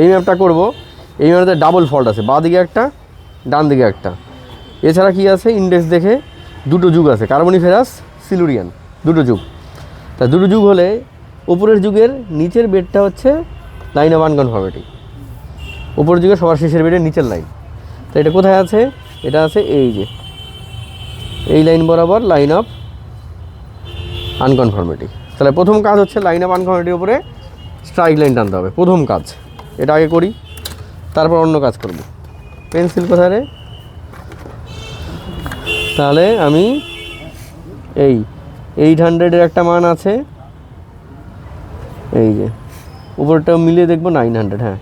এই ম্যাপটা করব। এই ম্যাপটাতে ডাবল ফল্ট আছে বাঁ দিকে একটা ডান দিকে একটা। এছাড়া কি আছে? ইন্ডেক্স দেখে দুটো যুগ আছে কার্বনিফেরাস সিলুরিয়ান দুটো যুগ। তা দুটো যুগ হলে উপরের যুগের নিচের বেডটা হচ্ছে লাইন অফ আনকনফর্মিটি উপরের যুগে সবার শেষের বেডের নিচের লাইন তো এটা কোথায় আছে? এটা আছে এই যে। এই লাইন বরাবর লাইন অফ আনকনফর্মিটি তাহলে প্রথম কাজ হচ্ছে লাইন অফ আনকনফর্মিটির উপরে স্ট্রাইক লাইন টানতে হবে, প্রথম কাজ। এটা আগে করি, তারপর অন্য কাজ করব। পেন্সিল কোথায় রে? তাহলে আমি এই এইট হান্ড্রেডের একটা মান আছে। এই যে উপরটা মিলিয়ে দেখব নাইন হান্ড্রেড হ্যাঁ।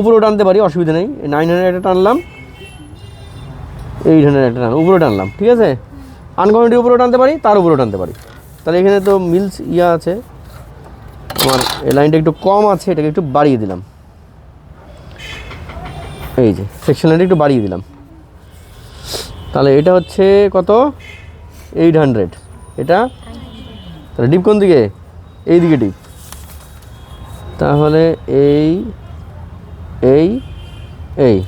উপরেও টানতে পারি, অসুবিধা নেই। নাইন হান্ড্রেড একটা টানলাম এইট হান্ড্রেড একটা টান উপরে টানলাম, ঠিক আছে? আনকমেন্টের উপরেও টানতে পারি, তার উপরেও টানতে পারি। তাহলে এখানে তো মিলস ইয়া আছে। আমার এই লাইনটা একটু কম আছে, এটাকে একটু বাড়িয়ে দিলাম। এই যে সেকশন লাইনটা একটু বাড়িয়ে দিলাম। তাহলে এটা হচ্ছে কত? এইট হান্ড্রেড এটা? তাহলে ডিপ কোন দিকে? এই দিকে ডিপ। তাহলে এই এই এই।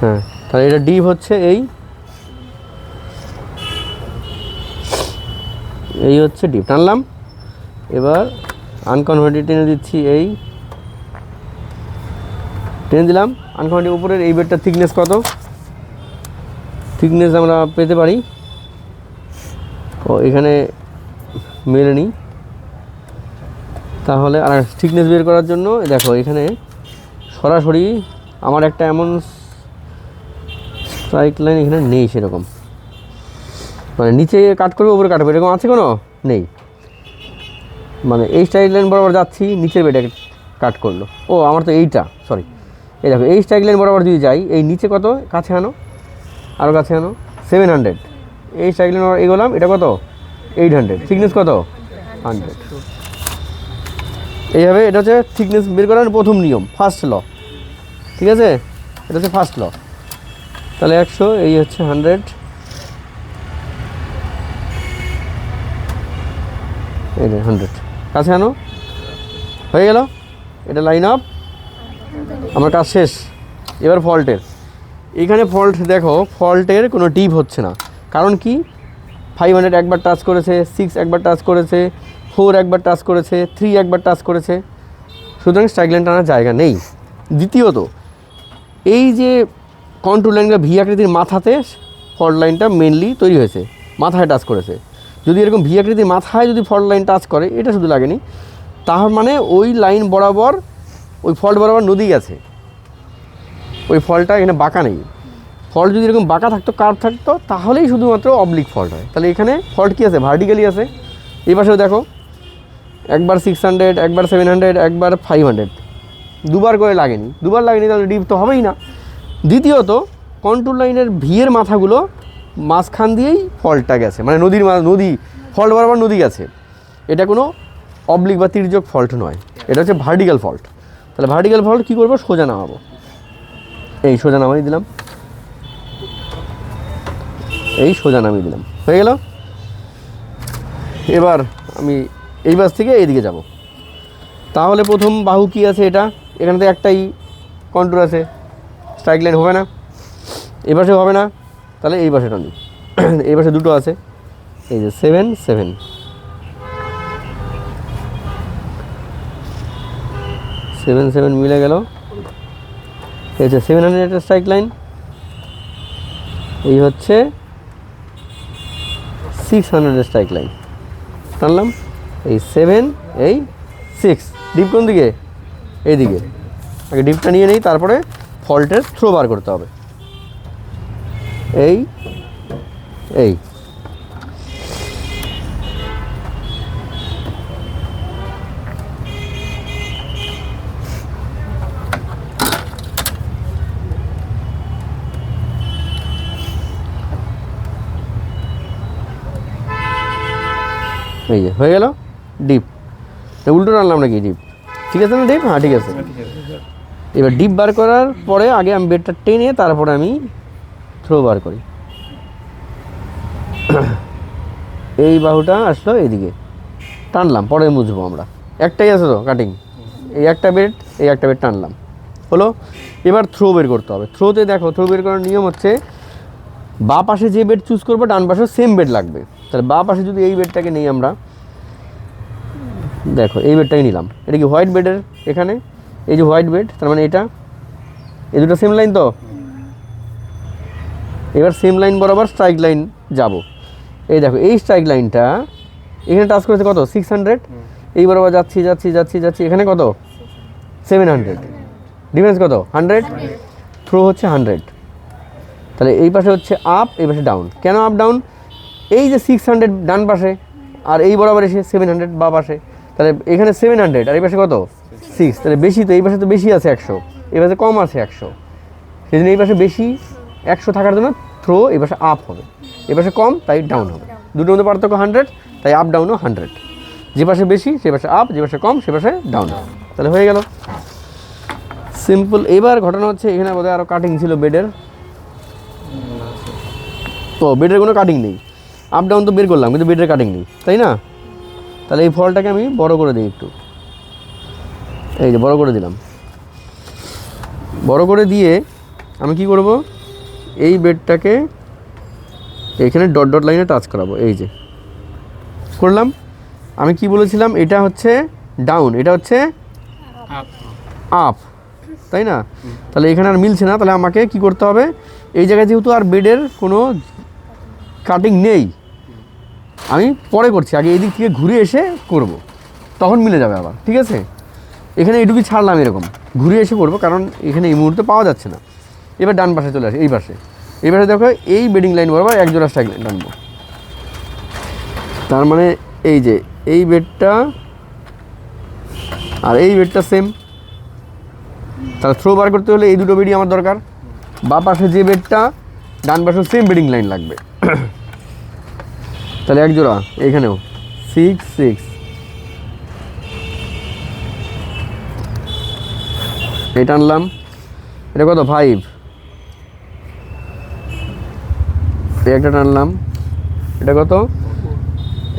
হ্যাঁ তাহলে এটা ডিপ হচ্ছে এই এই হচ্ছে ডিপ। টানলাম। এবার আনকনভার্টেড টেনে দিচ্ছি এই। টেনে দিলাম। আনকনভার্টেড উপরের এই বেডটার থিকনেস কত? থিকনেস আমরা পেতে পারি। ও, এখানে মেরে নিই তাহলে আর থিকনেস বের করার জন্য, দেখো এখানে সরাসরি আমার একটা এমন স্ট্রাইক লাইন এখানে নেই সেরকম। মানে নিচে কাট করবে, উপরে কাটবে, এরকম আছে কোনো? নেই। মানে এই স্ট্রাইক লাইন বরাবর যাচ্ছি, নিচের বেডে কাট করল। ও, আমার তো এইটা সরি এই দেখো, এই স্ট্রাইক লাইন বরাবর যদি যাই, এই নিচে কত? কাছে আনো। আরও কাছে আনো। সেভেন হান্ড্রেড এই স্ট্রাইক লাইন এগোলাম, এটা কত? এইট হান্ড্রেড থিকনেস কত? হান্ড্রেড এইভাবে এটা হচ্ছে থিকনেস বের করার প্রথম নিয়ম ফার্স্ট ল ঠিক আছে? এটা হচ্ছে ফার্স্ট ল তাহলে একশো, এই হচ্ছে হান্ড্রেড এই হান্ড্রেড কাছে আনো হয়ে গেল? এটা লাইন আপ আমার কাজ শেষ। এবার ফল্টের এখানে ফল্ট দেখো ফল্টের কোনো ডিপ হচ্ছে না। কারণ কি? ফাইভ হান্ড্রেড একবার টাচ করেছে সিক্স একবার টাচ করেছে ফোর একবার টাচ করেছে থ্রি একবার টাচ করেছে। সুতরাং স্ট্রাইক লাইন টানার জায়গা নেই। দ্বিতীয়ত, এই যে কন্ট্রোল লাইনটা ভি আকৃতির মাথাতে ফল্ট লাইনটা মেনলি তৈরি হয়েছে। মাথায় টাচ করেছে। যদি এরকম ভি আকৃতির মাথায় যদি ফল্ট লাইন টাচ করে, এটা শুধু লাগেনি। তার মানে ওই লাইন বরাবর, ওই ফল্ট বরাবর নদী গেছে ওই ফলটা এখানে বাঁকা নেই। ফল্ট যদি এরকম বাঁকা থাকতো কার্ভ থাকতো, তাহলেই শুধুমাত্র অবলিক ফল্ট হয়। তাহলে এখানে ফল্ট কী আছে? ভার্টিক্যালি আছে। এই পাশেও দেখো, একবার সিক্স হান্ড্রেড একবার সেভেন হান্ড্রেড একবার ফাইভ হান্ড্রেড দুবার করে লাগেনি। দুবার লাগেনি, তাহলে ডিপ তো হবেই না। দ্বিতীয়ত কন্ট্রোল লাইনের ভিয়ের মাথাগুলো মাঝখান দিয়েই ফল্টটা গেছে। মানে নদীর নদী ফল্ট বরাবর নদী গেছে। এটা কোনো অবলিক বা তির্যক ফল্ট নয়। এটা হচ্ছে ভার্টিক্যাল ফল্ট তাহলে ভার্টিক্যাল ফল্ট কী করব? সোজা নামাবো। এই সোজা নামাই দিলাম। এই সোজা নামিয়ে দিলাম। হয়ে গেল? এবার আমি এই বাস থেকে এইদিকে যাব। তাহলে প্রথম বাহু কি আছে এটা? এখানে তো একটাই কন্ট্রোল আছে। স্ট্রাইক লাইন হবে না। পাশে হবে না। তাহলে এই পাশে টানি এই পাশে দুটো আছে। এই যে সেভেন সেভেন সেভেন সেভেন মিলে গেল। এই হচ্ছে সেভেন হান্ড্রেড স্ট্রাইক লাইন এই হচ্ছে সিক্স হান্ড্রেড স্ট্রাইক লাইন টানলাম। এই সেভেন এই সিক্স ডিপ কোন দিকে? এইদিকে। আগে ডিপটা নিয়ে নেই, তারপরে ফল্টের থ্রো বার করতে হবে। এই এই। এই যে হয়ে গেল? ডিপ। তো উল্টো টানলাম নাকি ডিপ? ঠিক আছে না ডিপ? হ্যাঁ ঠিক আছে। এবার ডিপ বার করার পরে আগে আমি বেডটা টেনে তারপরে আমি থ্রো বার করি। এই বাহুটা আসলো এইদিকে। টানলাম, পরে মুছবো আমরা। একটাই আছে তো কাটিং এই একটা বেড এই একটা বেড টানলাম। হলো? এবার থ্রো বের করতে হবে। থ্রোতে দেখো থ্রো বের করার নিয়ম হচ্ছে, বা পাশে যে বেড চুজ করব, ডান পাশে সেম বেড লাগবে। তাহলে বা পাশে যদি এই বেডটাকে নিই আমরা, দেখো, এই বেডটাকে নিলাম। এটা কি হোয়াইট বেডের এখানে? এই যে হোয়াইট বেড তার মানে এটা? এই দুটো সেম লাইন তো? এবার সেম লাইন বরাবর স্ট্রাইক লাইন যাব। এই দেখো এই স্ট্রাইক লাইনটা এখানে টাচ করেছে কত? সিক্স হান্ড্রেড এই বরাবর যাচ্ছি যাচ্ছি যাচ্ছি যাচ্ছি। এখানে কত? সেভেন হান্ড্রেড ডিফারেন্স কত? হান্ড্রেড থ্রো হচ্ছে হান্ড্রেড তাহলে এই পাশে হচ্ছে আপ এই পাশে ডাউন কেন আপ ডাউন এই যে সিক্স হান্ড্রেড ডান পাশে আর এই বরাবর এসে সেভেন হান্ড্রেড বা পাশে। তাহলে এখানে সেভেন হান্ড্রেড আর এই পাশে কত? সিক্স তাহলে বেশি তো এই পাশে তো বেশি আছে একশো। এই পাশে কম আছে একশো। সেই জন্য এই পাশে বেশি একশো থাকার জন্য থ্রো পাশে আপ হবে। পাশে কম, তাই ডাউন হবে। দুটোর মধ্যে পার্থক্য হান্ড্রেড তাই আপ ডাউনও হান্ড্রেড যে পাশে বেশি, সে পাশে আপ যে পাশে কম, সে পাশে ডাউন হবে। তাহলে হয়ে গেল। সিম্পল এবার ঘটনা হচ্ছে, এখানে বোধহয় আরও কাটিং ছিল বেডের তো বেডের কোনো কাটিং নেই। আপ ডাউন তো বের করলাম, কিন্তু বেডের কাটিং নেই। তাই না? তাহলে এই ফলটাকে আমি বড় করে দিই একটু। এই যে বড় করে দিলাম। বড় করে দিয়ে আমি কি করব? এই বেডটাকে এখানে ডট ডট লাইনে টাচ করাবো, এই যে। করলাম। আমি কি বলেছিলাম? এটা হচ্ছে ডাউন, এটা হচ্ছে আপ, তাই না? তাহলে এখানে আর মিলছে না, তাহলে আমাকে কি করতে হবে? এই জায়গায় যেহেতু আর বেডের কোনো কাটিং নেই, আমি পরে করছি, আগে এই দিক থেকে ঘুরে এসে করব। তখন মিলে যাবে আবার, ঠিক আছে? এখানে এইটুকুই ছাড়লাম এরকম, ঘুরে এসে করব, কারণ এখানে এই মুহূর্তে পাওয়া যাচ্ছে না। এবার ডান পাশে চলে আসে, এই পাশে। এই পাশে দেখো, এই বেডিং লাইন বরাবর এক জোড়া স্ট্রাইক লাইন তার মানে এই যে, এই বেডটা আর এই বেডটা সেম তাহলে থ্রো বার করতে হলে এই দুটো বেডই আমার দরকার। বা পাশে যে বেডটা, ডান পাশে সেম বেডিং লাইন লাগবে। তাহলে এক জোড়া, এইখানেও। সিক্স সিক্স এটা আনলাম এটা কত? ফাইভ এই একটা টানলাম। এটা কত?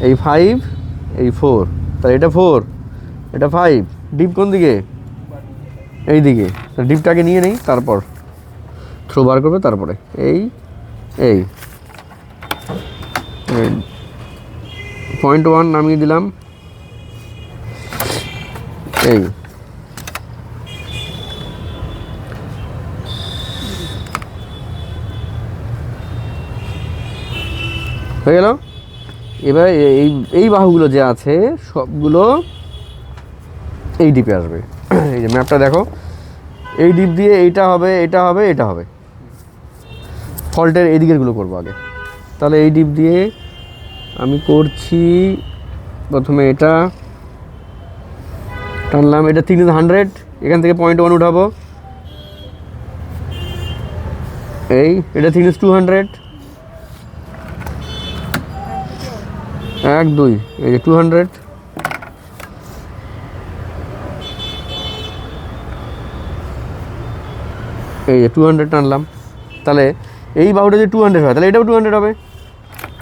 এই ফাইভ এই ফোর তাহলে এটা ফোর এটা ফাইভ ডিপ কোন দিকে? এই দিকে। ডিপটাকে নিয়ে নেই, তারপর। থ্রো বার করবে, তারপরে। এই এই। পয়েন্ট ওয়ান নামিয়ে দিলাম। এই। হয়ে গেল। এবার এই এই বাহুগুলো যে আছে, সবগুলো এই ডিপে আসবে। এই যে ম্যাপটা দেখো। এই ডিপ দিয়ে এইটা হবে, এটা হবে এটা হবে। ফল্টের এই দিকেরগুলো করব আগে। তাহলে এই ডিপ দিয়ে আমি করছি প্রথমে এটা। টানলাম, এটা তিন হান্ড্রেড। এখান থেকে পয়েন্ট ওয়ান উঠাবো। এই, এটা থিকনেস টু হান্ড্রেড এক, দুই, এই যে টু হান্ড্রেড এই যে টু হান্ড্রেড টানলাম তাহলে এই বাহুটা যদি টু হান্ড্রেড হয়, তাহলে এটাও টু হান্ড্রেড হবে।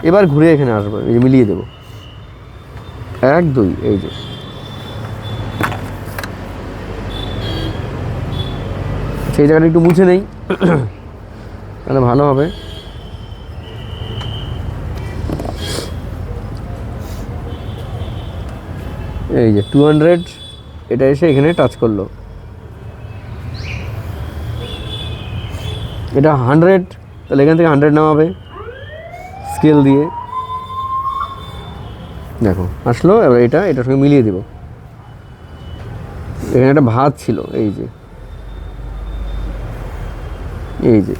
এবার ঘুরে এখানে আসব, এই যে মিলিয়ে দেবো। এক, দুই, এই যে। সেই জায়গাটা একটু মুছে নেই। তাহলে ভালো হবে। এই যে টু হান্ড্রেড এটা এসে এখানে টাচ করল। এটা হান্ড্রেড তাহলে এখান থেকে হান্ড্রেড নামাবে স্কেল দিয়ে। দেখো, আসলো, এবার এটা, এটার সঙ্গে মিলিয়ে দেবো। এখানে একটা ভাত ছিল, এই যে। এই যে।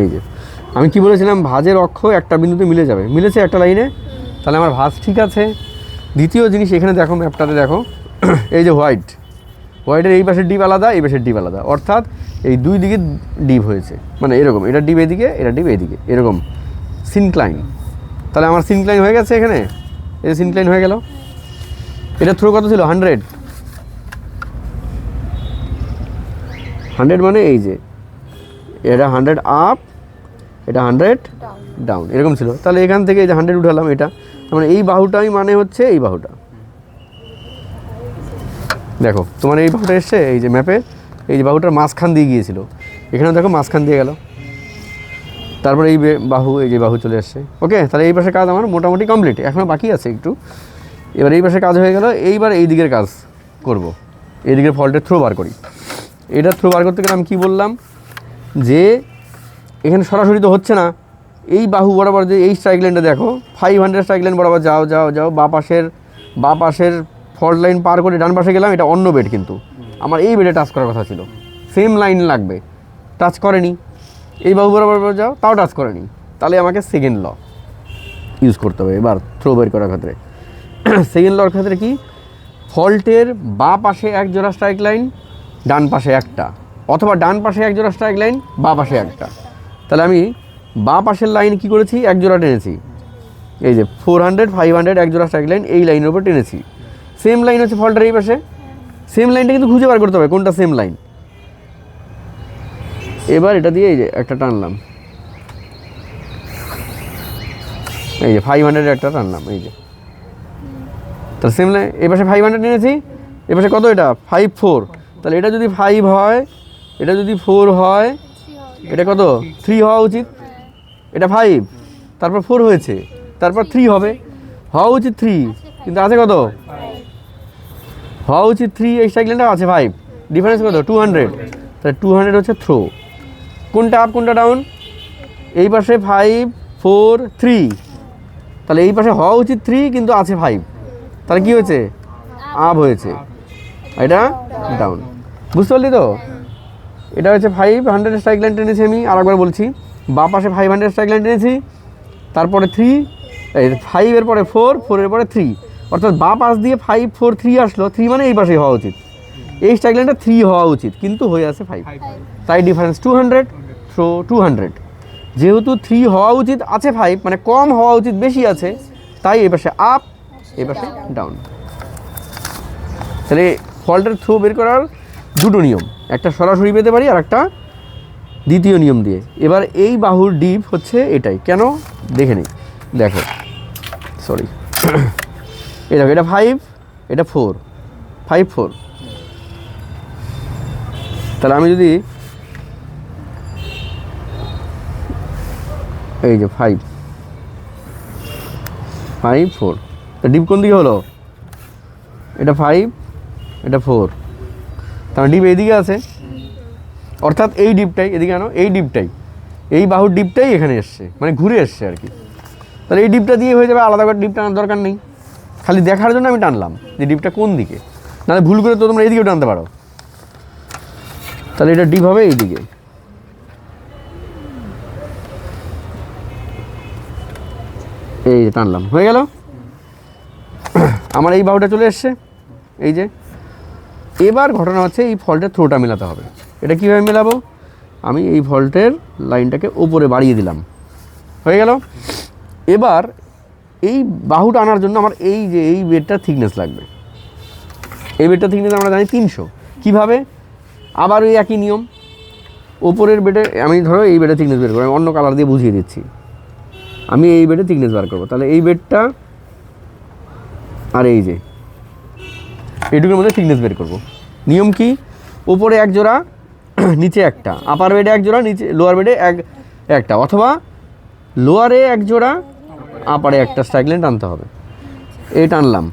এই যে। আমি কি বলেছিলাম? ভাজের অক্ষ একটা বিন্দুতে মিলে যাবে। মিলেছে একটা লাইনে? তাহলে আমার ভাজ ঠিক আছে। দ্বিতীয় জিনিস এখানে দেখো, ম্যাপটাতে দেখো। এই যে হোয়াইট। হোয়াইটের এই পাশের ডিপ আলাদা, এই পাশের ডিপ আলাদা। অর্থাৎ এই দুই দিকে ডিপ হয়েছে। মানে এরকম, এটা ডিপ এদিকে, এটা ডিপ এদিকে। এরকম। সিনক্লাইন। তাহলে আমার সিনক্লাইন হয়ে গেছে এখানে? এই যে সিনক্লাইন হয়ে গেল। এটা থ্রো কত ছিল? হান্ড্রেড হান্ড্রেড মানে এই যে, এটা হান্ড্রেড আপ এটা হান্ড্রেড ডাউন এরকম ছিল। তাহলে এখান থেকে যে হান্ড্রেড উঠালাম এটা মানে এই বাহুটাই মানে হচ্ছে এই বাহুটা। দেখো, তোমার এই বাহুটা এসছে, এই যে ম্যাপে এই যে বাহুটার মাঝখান দিয়ে গিয়েছিল। এখানে দেখো মাঝখান দিয়ে গেল। তারপরে এই বাহু, এই যে বাহু চলে আসছে। ওকে তাহলে এই পাশে কাজ আমার মোটামুটি কমপ্লিট এখনও বাকি আছে একটু। এবার এই পাশে কাজ হয়ে গেল, এইবার এই দিকের কাজ করব। এই দিকের ফল্টের থ্রো বার করি। এটা থ্রো বার করতে গেলে আমি কী বললাম? যে এখানে সরাসরি তো হচ্ছে না। এই বাহু বরাবর যে এই স্ট্রাইক লাইনটা দেখো ফাইভ হান্ড্রেড স্ট্রাইক লাইন বরাবর যাও যাও যাও, বা পাশের বা পাশের ফল্ট লাইন পার করে ডান পাশে গেলাম, এটা অন্য বেড কিন্তু। আমার এই বেডে টাচ করার কথা ছিল। সেম লাইন লাগবে। টাচ করেনি। এই বাহু বরাবর যাও, তাও টাচ করেনি। তাহলে আমাকে সেকেন্ড ল ইউজ করতে হবে, এবার থ্রো বের করার ক্ষেত্রে। সেকেন্ড লর ক্ষেত্রে কি? ফল্টের বা পাশে এক জোড়া স্ট্রাইক লাইন ডান পাশে একটা। অথবা ডান পাশে এক জোড়া স্ট্রাইক লাইন বা পাশে একটা। তাহলে আমি বাঁ পাশের লাইন কি করেছি? এক জোড়া টেনেছি। এই যে ফোর হান্ড্রেড ফাইভ হান্ড্রেড এক জোড়া স্ট্রাইক লাইন এই লাইনের উপর টেনেছি। সেম লাইন হচ্ছে ফল্টের এই পাশে। সেম লাইনটা কিন্তু খুঁজে বার করতে হবে, কোনটা সেম লাইন এবার এটা দিয়ে এই যে একটা টানলাম। এই যে ফাইভ হান্ড্রেড একটা টানলাম, এই যে। তাহলে সেম লাইন এ পাশে ফাইভ হান্ড্রেড নিয়েছি এ পাশে কত এটা? ফাইভ ফোর তাহলে এটা যদি ফাইভ হয়, এটা যদি ফোর হয় এটা কত? থ্রি হওয়া উচিত? এটা ফাইভ তারপর ফোর হয়েছে। তারপর থ্রি হবে। হওয়া উচিত থ্রি কিন্তু আছে কত? হওয়া উচিত থ্রি এই সাইকেলটা আছে ফাইভ ডিফারেন্স কত? টু হান্ড্রেড তাহলে টু হান্ড্রেড হচ্ছে থ্রো কোনটা আপ কোনটা ডাউন এই পাশে ফাইভ ফোর থ্রি তাহলে এই পাশে হওয়া উচিত থ্রি কিন্তু আছে ফাইভ তাহলে কি হয়েছে? আপ হয়েছে। এটা ডাউন বুঝতে পারলি তো? এটা হচ্ছে ফাইভ হান্ড্রেড স্ট্রাইক লাইন টেনেছি আমি আরেকবার বলছি। বা পাশে ফাইভ হান্ড্রেড স্ট্রাইক লাইন টেনেছি তারপরে থ্রি এই ফাইভের পরে ফোর ফোরের পরে থ্রি অর্থাৎ বা পাশ দিয়ে ফাইভ ফোর থ্রি আসলো থ্রি মানে এই পাশেই হওয়া উচিত। এই স্ট্রাইক লাইনটা থ্রি হওয়া উচিত কিন্তু হয়ে আছে ফাইভ তাই difference two hundred throw two hundred যেহেতু থ্রি হওয়া উচিত আছে ফাইভ মানে কম হওয়া উচিত বেশি আছে তাই এই পাশে আপ এই পাশে ডাউন তাহলে ফল্টের থ্রো বের করার দুটো নিয়ম। একটা সরাসরি পেতে পারি আর একটা দ্বিতীয় নিয়ম দিয়ে। এবার এই বাহুর ডিপ হচ্ছে এটাই। কেন? দেখে নিই। দেখো। সরি এটা এটা ফাইভ এটা ফোর ফাইভ ফোর তাহলে আমি যদি এই যে ফাইভ ফাইভ ফোর তা ডিপ কোন দিকে হলো? এটা ফাইভ এটা ফোর তার ডিপ এইদিকে আছে। অর্থাৎ এই ডিপটাই, এদিকে আনো, এই ডিপটাই। এই বাহুর ডিপটাই এখানে এসছে মানে ঘুরে এসছে আর কি। তাহলে এই ডিপটা দিয়ে হয়ে যাবে, আলাদা করে ডিপ টানার দরকার নেই। খালি দেখার জন্য আমি টানলাম যে ডিপটা কোন দিকে। নাহলে ভুল করে তো তোমরা এইদিকেও টানতে পারো। তাহলে এটা ডিপ হবে এইদিকে। এই টানলাম, হয়ে গেল? আমার এই বাহুটা চলে এসছে, এই যে। এবার ঘটনা হচ্ছে এই ফল্টের থ্রোটা মেলাতে হবে। এটা কীভাবে মেলাবো? আমি এই ফল্টের লাইনটাকে ওপরে বাড়িয়ে দিলাম। হয়ে গেল? এবার এই বাহুটা আনার জন্য আমার এই যে, এই বেডটার থিকনেস লাগবে। এই বেডটার থিকনেস আমরা জানি তিনশো। কীভাবে? আবার ওই একই নিয়ম। ওপরের বেডে আমি ধরো এই বেডে থিকনেস বের করব আমি অন্য কালার দিয়ে বুঝিয়ে দিচ্ছি। আমি এই বেডে থিকনেস বার করব। তাহলে এই বেডটা আর এই যে, এইটুকুর মধ্যে থিকনেস বের করব। নিয়ম কি? উপরে এক জোড়া, নিচে একটা। আপার বেডে এক জোড়া, নিচে লোয়ার বেডে এক, একটা। অথবা লোয়ারে এক জোড়া আপারে একটা স্ট্রাইক লাইন টানতে হবে। এই টানলাম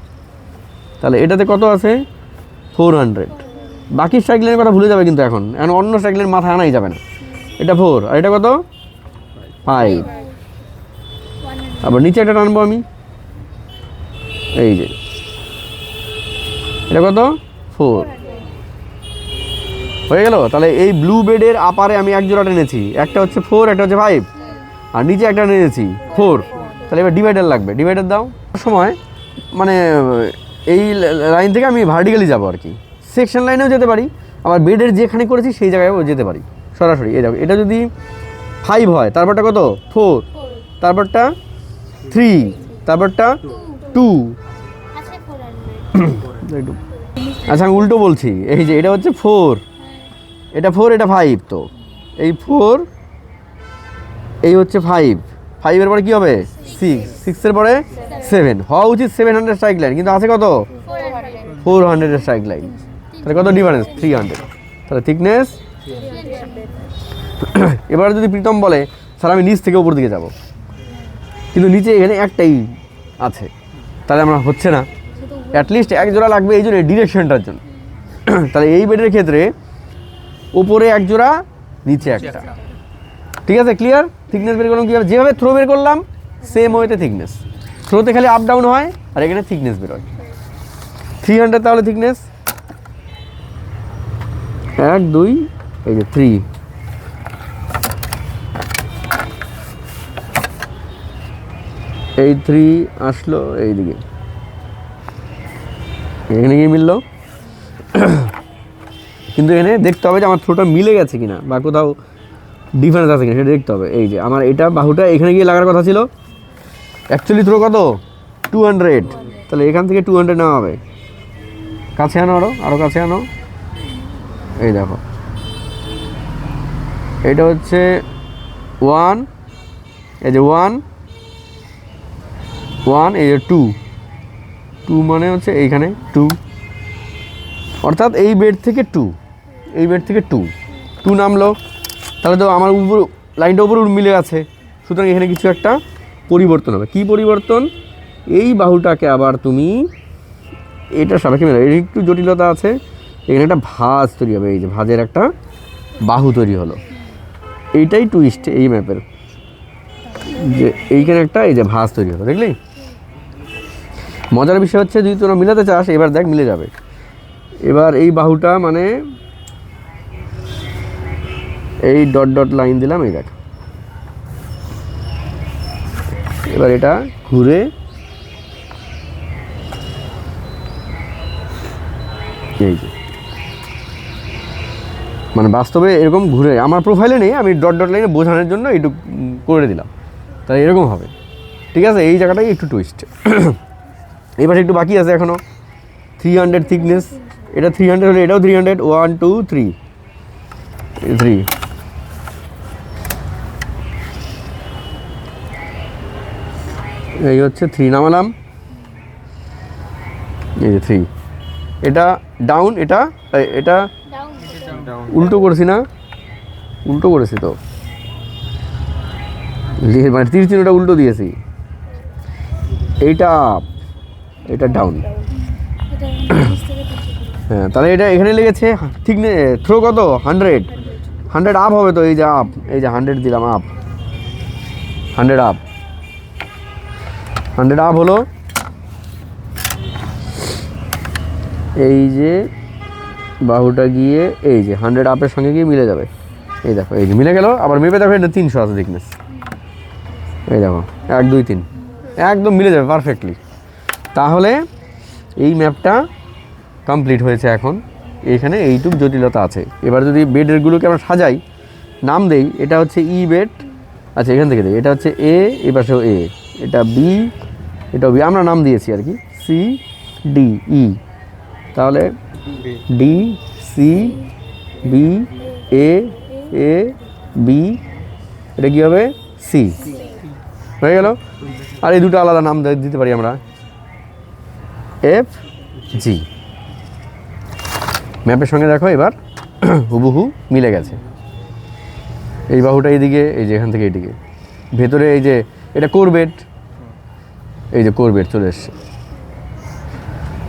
তাহলে এটাতে কত আছে? ফোর হান্ড্রেড বাকি স্ট্রাইক লাইনের কথা ভুলে যাবে কিন্তু এখন। এখন অন্য স্ট্রাইক লাইন মাথায় আনাই যাবে না। এটা ফোর আর এটা কত? ফাইভ আবার নিচে একটা টানবো আমি। এই যে। এটা কত? ফোর হয়ে গেল? তাহলে এই ব্লু বেডের আপারে আমি এক জোড়া টেনেছি। একটা হচ্ছে ফোর একটা হচ্ছে ফাইভ আর নিচে একটা টেনেছি ফোর তাহলে এবার ডিভাইডার লাগবে। ডিভাইডার দাও। সময় মানে এই লাইন থেকে আমি ভার্টিক্যালি যাব আর কি। সেকশন লাইনেও যেতে পারি। আবার বেডের যেখানে করেছি সেই জায়গায়ও যেতে পারি। সরাসরি এই দেখো এটা যদি ফাইভ হয় তারপরটা কত? ফোর তারপরটা থ্রি তারপরটা টু একটু আচ্ছা আমি উল্টো বলছি। এই যে এটা হচ্ছে ফোর এটা ফোর এটা ফাইভ তো। এই ফোর এই হচ্ছে ফাইভ ফাইভের পরে কী হবে? সিক্স সিক্সের পরে সেভেন হওয়া উচিত সেভেন হান্ড্রেড স্ট্রাইক লাইন কিন্তু আছে কত? ফোর হান্ড্রেডের স্ট্রাইক লাইন তাহলে কত ডিফারেন্স থ্রি হান্ড্রেড তাহলে থিকনেস এবার যদি প্রীতম বলে, স্যার, আমি নিচ থেকে উপর দিকে যাব। কিন্তু নিচে এখানে একটাই আছে। তাহলে আমরা হচ্ছে না। অ্যাটলিস্ট এক জোড়া লাগবে এই জন্য ডিরেকশনটার জন্য। তাহলে এই বেডের ক্ষেত্রে উপরে এক জোড়া নিচে একটা। ঠিক আছে? ক্লিয়ার থিকনেস বের করলাম কীভাবে? যেভাবে থ্রো বের করলাম সেম ওয়েতে থিকনেস থ্রোতে খালি আপ ডাউন হয় আর এখানে থিকনেস বের হয়। থ্রি হান্ড্রেড তাহলে থিকনেস এক দুই এই যে থ্রি এই থ্রি আসলো এইদিকে। এখানে গিয়ে মিললো। কিন্তু এখানে দেখতে হবে যে আমার থ্রোটা মিলে গেছে কিনা বা কোথাও ডিফারেন্স আছে কিনা, সেটা দেখতে হবে। এই যে, আমার এটা বাহুটা এখানে গিয়ে লাগার কথা ছিল। অ্যাকচুয়ালি থ্রো কত? টু হান্ড্রেড তাহলে এখান থেকে টু হান্ড্রেড নেওয়া হবে। কাছে আনো আরও আরও কাছে আনো। এই দেখো। এটা হচ্ছে ওয়ান এই যে ওয়ান ওয়ান এই যে টু টু মানে হচ্ছে এইখানে টু অর্থাৎ এই বেড থেকে টু এই বেড থেকে টু টু নামলো। তাহলে তো আমার উপর লাইনটা উপর মিলে আছে সুতরাং এখানে কিছু একটা পরিবর্তন হবে। কি পরিবর্তন? এই বাহুটাকে আবার তুমি এটা সাপেক্ষে মেলে এর একটু জটিলতা আছে। এখানে একটা ভাজ তৈরি হবে। এই যে ভাঁজের একটা বাহু তৈরি হলো। এইটাই টুইস্ট এই ম্যাপের যে এইখানে একটা এই যে ভাঁজ তৈরি হলো। দেখলি? মজার বিষয় হচ্ছে, যদি তোরা মিলাতে চাস, এবার দেখ মিলে যাবে। এবার এই বাহুটা মানে এই ডট ডট লাইন দিলাম এই দেখ। এবার এটা ঘুরে এই যে। মানে বাস্তবে এরকম ঘুরে আমার প্রোফাইলে নেই আমি ডট ডট লাইনে বোঝানোর জন্য উম, করে দিলাম। তাহলে এরকম হবে। ঠিক আছে? এই জায়গাটাই একটু টুইস্ট এবার একটু বাকি আছে এখনও থ্রি হান্ড্রেড থিকনেস এটা থ্রি হান্ড্রেড হলে এটাও three hundred one two three three এই হচ্ছে থ্রি নামালাম এই যে থ্রি এটা ডাউন এটা এটা উল্টো করেছি না? উল্টো করেছি তো। মানে তীর চিহ্নটা উল্টো দিয়েছি। এইটা আপ এটা ডাউন হ্যাঁ তাহলে এটা এখানে লেগেছে, ঠিক নেই থ্রো কত? হান্ড্রেড হান্ড্রেড আপ হবে তো, এই যে আপ এই যে হান্ড্রেড দিলাম up hundred up hundred up হলো। এই যে বাহুটা গিয়ে এই যে হান্ড্রেড আপের সঙ্গে গিয়ে মিলে যাবে। এই দেখো, এই যে মিলে গেল, আবার মেপে দেখো এটা তিনশো আছে থিকনেস এই দেখো, এক, দুই, তিন। একদম মিলে যাবে পারফেক্টলি তাহলে এই ম্যাপটা কমপ্লিট হয়েছে এখন। এখানে এইটুক জটিলতা আছে। এবার যদি বেডেরগুলোকে আমরা সাজাই, নাম দেই, এটা হচ্ছে ই বেড আচ্ছা এখান থেকে দেই, এটা হচ্ছে এ এ পাশেও এ এটা বি এটা বি আমরা নাম দিয়েছি আর কি সি ডি ই তাহলে D C B A A B এটা কী হবে? সি হয়ে গেল? আর এই দুটো আলাদা নাম দিতে পারি আমরা। এফ জি ম্যাপের সঙ্গে দেখো এবার, হুবহু মিলে গেছে। এই বাহুটা এইদিকে, এই যে এখান থেকে এইদিকে। ভেতরে এই যে, এটা কোরবেট। এই যে কোরবেট চলে এসছে।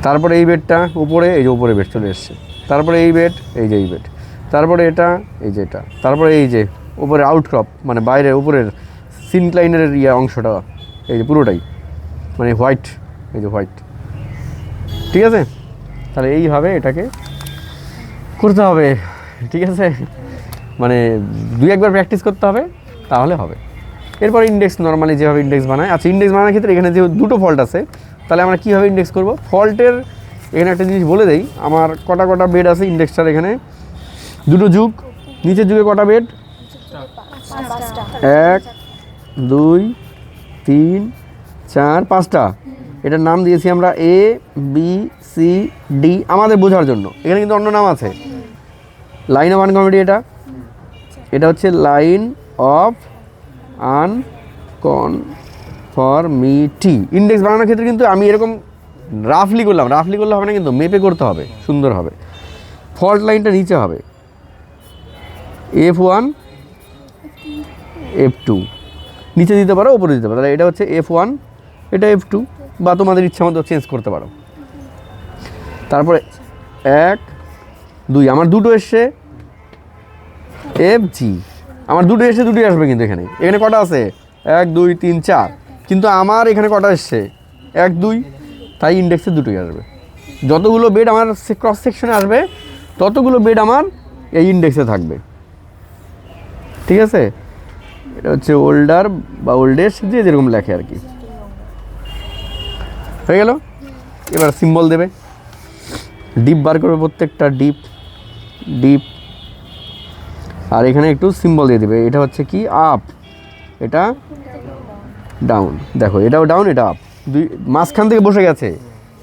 তারপরে এই বেডটা উপরে, এই যে উপরে বেড চলে এসছে। তারপরে এই বেড, এই যে এই বেড। তারপরে এটা, এই যে এটা। তারপরে এই যে উপরে আউটক্রপ মানে বাইরে উপরের সিনক্লাইনের ইয়ে অংশটা, এই যে পুরোটাই। মানে হোয়াইট এই যে হোয়াইট ঠিক আছে? তাহলে এইভাবে এটাকে করতে হবে। ঠিক আছে? মানে দুই একবার প্র্যাকটিস করতে হবে, তাহলে হবে। এরপর ইন্ডেক্স নর্মালি যেভাবে ইন্ডেক্স বানায়। আচ্ছা ইন্ডেক্স বানানোর ক্ষেত্রে এখানে যে দুটো ফল্ট আছে, তাহলে আমরা কীভাবে ইন্ডেক্স করব? ফল্টের এখানে একটা জিনিস বলে দেই, আমার কটা কটা বেড আছে ইন্ডেক্সটার এখানে? দুটো যুগ, নিচের যুগে কটা বেড এক, দুই, তিন, চার, পাঁচটা। এটার নাম দিয়েছি আমরা এ বি সি ডি আমাদের বোঝার জন্য। এখানে কিন্তু অন্য নাম আছে। লাইন অফ আনকনফর্মিটি এটা। এটা হচ্ছে লাইন অফ আনকনফরমিটি। ইন্ডেক্স বানানোর ক্ষেত্রে কিন্তু আমি এরকম রাফলি করলাম। রাফলি করলে হবে না, কিন্তু মেপে করতে হবে, সুন্দর হবে। ফল্ট লাইনটা নিচে হবে। এফ ওয়ান এফ টু নিচে দিতে পারো ওপরে দিতে পারো। তাহলে এটা হচ্ছে এফ ওয়ান এটা এফ টু বা তোমাদের ইচ্ছা মতো চেঞ্জ করতে পারো। তারপরে এক, দুই। আমার দুটো এসছে। এফ জি আমার দুটো এসে দুটোই আসবে কিন্তু এখানে। এখানে কটা আছে? এক, দুই, তিন, চার। কিন্তু আমার এখানে কটা এসছে? এক, দুই। তাই ইন্ডেক্সে দুটোই আসবে। যতগুলো বেড আমার ক্রস সেকশনে আসবে, ততগুলো বেড আমার এই ইন্ডেক্সে থাকবে। ঠিক আছে? এটা হচ্ছে ওল্ডার বা ওল্ডেস্ট দিয়ে যেরকম লেখে আর কি। হয়ে গেল? এবার সিম্বল দেবে। ডিপ বার করবে প্রত্যেকটা ডিপ ডিপ আর এখানে একটু সিম্বল দিয়ে দেবে। এটা হচ্ছে কি? আপ এটা ডাউন দেখো, এটাও ডাউন এটা আপ দুই, মাঝখান থেকে বসে গেছে।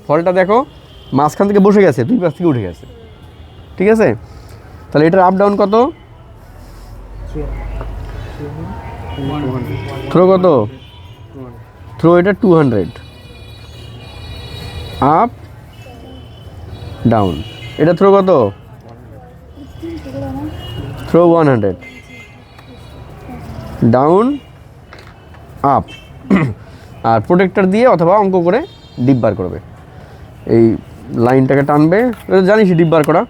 ফলটা দেখো, মাঝখান থেকে বসে গেছে, দুই পাশ থেকে উঠে গেছে। ঠিক আছে? তাহলে এটার আপ ডাউন কত? থ্রো কত? থ্রো এটা টু হান্ড্রেড আপ ডাউন এটা থ্রো কত? Throw one hundred down up আর প্রোটেক্টর দিয়ে অথবা অঙ্ক করে ডিপ বার করবে। এই লাইনটাকে টানবে। জানিস ডিপ বার করা?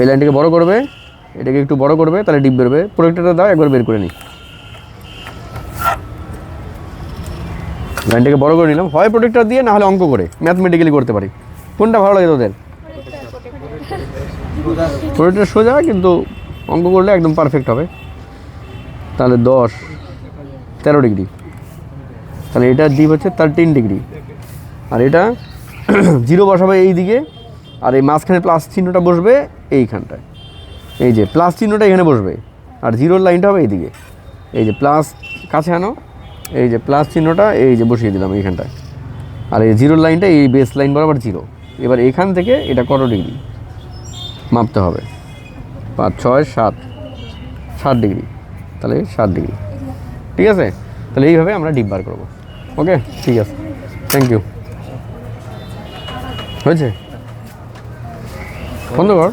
এই লাইনটাকে বড় করবে। এটাকে একটু বড় করবে, তাহলে ডিপ বেরোবে। প্রোটেক্টরটা দাও, একবার বের করে নিই। লাইনটাকে বড় করে নিলাম। হয় প্রোটেক্টর দিয়ে, না হলে অঙ্ক করে। ম্যাথমেটিক্যালি করতে পারি। কোনটা ভালো লাগে তোদের? প্রোটেক্টর সোজা, কিন্তু অঙ্ক করলে একদম পারফেক্ট হবে। তাহলে দশ, তেরো ডিগ্রি। তাহলে এটা ডিপ হচ্ছে থার্টিন ডিগ্রি। আর এটা জিরো বসাবে এই দিকে আর এই মাঝখানে প্লাস চিহ্নটা বসবে এইখানটায়। এই যে প্লাস চিহ্নটা এখানে বসবে, আর জিরোর লাইনটা হবে এইদিকে। এই যে প্লাস কাছে আনো, এই যে প্লাস চিহ্নটা এই যে বসিয়ে দিলাম এইখানটায়। আর এই জিরোর লাইনটা এই বেস লাইন বরাবর জিরো এবার এখান থেকে এটা কত ডিগ্রি? মাপতে হবে। পাঁচ, ছয়, সাত সাত ডিগ্রি। তাহলে সাত ডিগ্রি। ঠিক আছে? তাহলে এইভাবে আমরা ডিপ বার করব। ওকে? ঠিক আছে। থ্যাংক ইউ হয়েছে? বন্ধু কর